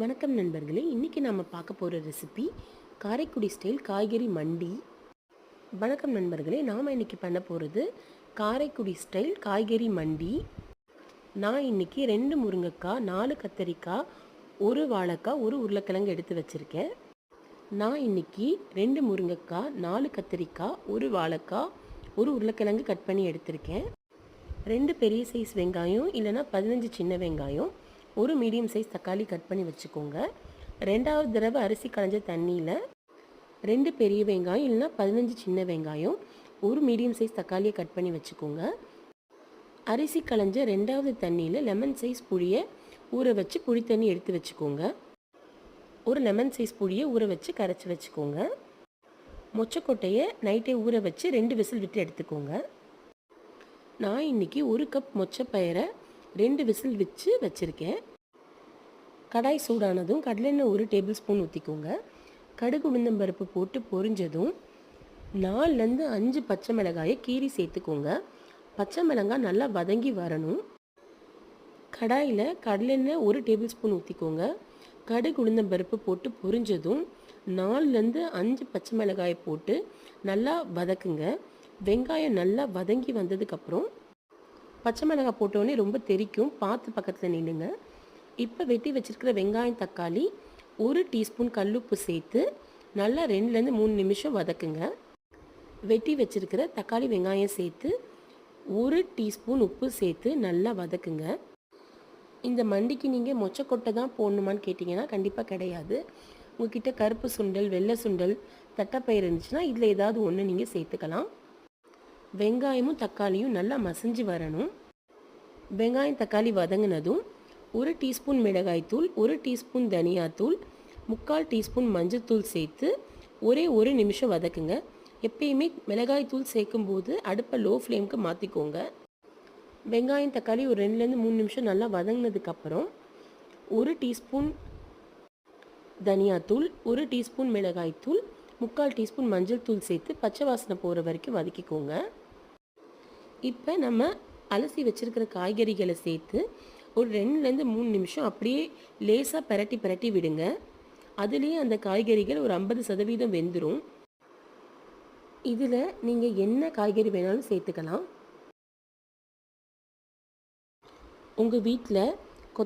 வணக்கம் நண்பர்களே இன்றைக்கி நாம் பார்க்க போகிற ரெசிபி காரைக்குடி ஸ்டைல் காய்கறி மண்டி. வணக்கம் நண்பர்களே நாம் இன்றைக்கி பண்ண போகிறது காரைக்குடி ஸ்டைல் காய்கறி மண்டி. நான் இன்றைக்கி ரெண்டு முருங்கைக்காய் நாலு கத்தரிக்காய் ஒரு வாழைக்காய் ஒரு உருளைக்கிழங்கு எடுத்து வச்சுருக்கேன். நான் இன்றைக்கி ரெண்டு முருங்கைக்காய் நாலு கத்தரிக்காய் ஒரு வாழைக்காய் ஒரு உருளைக்கிழங்கு கட் பண்ணி எடுத்திருக்கேன். ரெண்டு பெரிய சைஸ் வெங்காயம் இல்லைன்னா பதினஞ்சு சின்ன வெங்காயம் ஒரு மீடியம் சைஸ் தக்காளி கட் பண்ணி வச்சுக்கோங்க. ரெண்டாவது தடவை அரிசி களைஞ்ச தண்ணியில் ரெண்டு பெரிய வெங்காயம் இல்லைன்னா பதினஞ்சு சின்ன வெங்காயம் ஒரு மீடியம் சைஸ் தக்காளியை கட் பண்ணி வச்சுக்கோங்க. அரிசி களைஞ்ச ரெண்டாவது தண்ணியில் லெமன் சைஸ் புளியை ஊற வச்சு புளி தண்ணி எடுத்து வச்சுக்கோங்க. ஒரு லெமன் சைஸ் புளியை ஊற வச்சு கரைச்சி வச்சுக்கோங்க. மொச்சக்கொட்டையை நைட்டே ஊற வச்சு ரெண்டு விசில் விட்டு எடுத்துக்கோங்க. நான் இன்றைக்கி ஒரு கப் மொச்சப்பயிரை ரெண்டு விசில் வச்சு வச்சுருக்கேன். கடாய் சூடானதும் கடலெண்ணெய் ஒரு டேபிள் ஸ்பூன் ஊற்றிக்கோங்க கடுகு உளுந்தம்பருப்பு போட்டு பொரிஞ்சதும் நாலுலேருந்து அஞ்சு பச்சை மிளகாயை கீரி சேர்த்துக்கோங்க. பச்சை மிளகாய் நல்லா வதங்கி வரணும். கடாயில் கடலெண்ணெய் ஒரு டேபிள் ஸ்பூன் ஊற்றிக்கோங்க கடுகு உளுந்தம்பருப்பு போட்டு பொரிஞ்சதும் நாலுலேருந்து அஞ்சு பச்சை மிளகாயை போட்டு நல்லா வதக்குங்க. வெங்காயம் நல்லா வதங்கி வந்ததுக்கப்புறம் பச்சை மிளகாய் போட்டோடனே ரொம்ப தெறிக்கும் பார்த்து பக்கத்தில் நின்றுங்க இப்போ வெட்டி வச்சுருக்கிற வெங்காயம் தக்காளி ஒரு டீஸ்பூன் கல்லுப்பு சேர்த்து நல்லா ரெண்டுலேருந்து மூணு நிமிஷம் வதக்குங்க. வெட்டி வச்சுருக்கிற தக்காளி வெங்காயம் சேர்த்து ஒரு டீஸ்பூன் உப்பு சேர்த்து நல்லா வதக்குங்க. இந்த மண்டிக்கு நீங்கள் மொச்சக்கொட்டை தான் போடணுமான்னு கேட்டிங்கன்னா கண்டிப்பாக கிடையாது. உங்ககிட்ட கருப்பு சுண்டல் வெள்ளை சுண்டல் தட்டைப்பயிர் இருந்துச்சுன்னா இதில் ஏதாவது ஒன்று நீங்கள் சேர்த்துக்கலாம். வெங்காயமும் தக்காளியும் நல்லா மசிஞ்சு வரணும். வெங்காயம் தக்காளி வதங்கினதும் ஒரு டீஸ்பூன் மிளகாய்த்தூள் ஒரு டீஸ்பூன் தனியாத்தூள் முக்கால் டீஸ்பூன் மஞ்சத்தூள் சேர்த்து ஒரே ஒரு நிமிஷம் வதக்குங்க. எப்பயுமே மிளகாய்த்தூள் சேர்க்கும்போது அடுப்பை லோ ஃப்ளேமுக்கு மாற்றிக்கோங்க வெங்காயம் தக்காளி ஒரு ரெண்டுலேருந்து மூணு நிமிஷம் நல்லா வதங்கினதுக்கப்புறம் ஒரு டீஸ்பூன் தனியாத்தூள் ஒரு டீஸ்பூன் மிளகாய்த்தூள் முக்கால் டீஸ்பூன் மஞ்சள் தூள் சேர்த்து பச்சை வாசனை போகிற வரைக்கும் வதக்கிக்கோங்க. இப்போ நம்ம அலசி வச்சுருக்கிற காய்கறிகளை சேர்த்து ஒரு ரெண்டுலேருந்து மூணு நிமிஷம் அப்படியே லேசாக பிரட்டி பிரட்டி விடுங்க. அதுலேயே அந்த காய்கறிகள் ஒரு ஐம்பது சதவீதம் வெந்துடும் இதில் நீங்கள் என்ன காய்கறி வேணாலும் சேர்த்துக்கலாம். உங்கள் வீட்டில்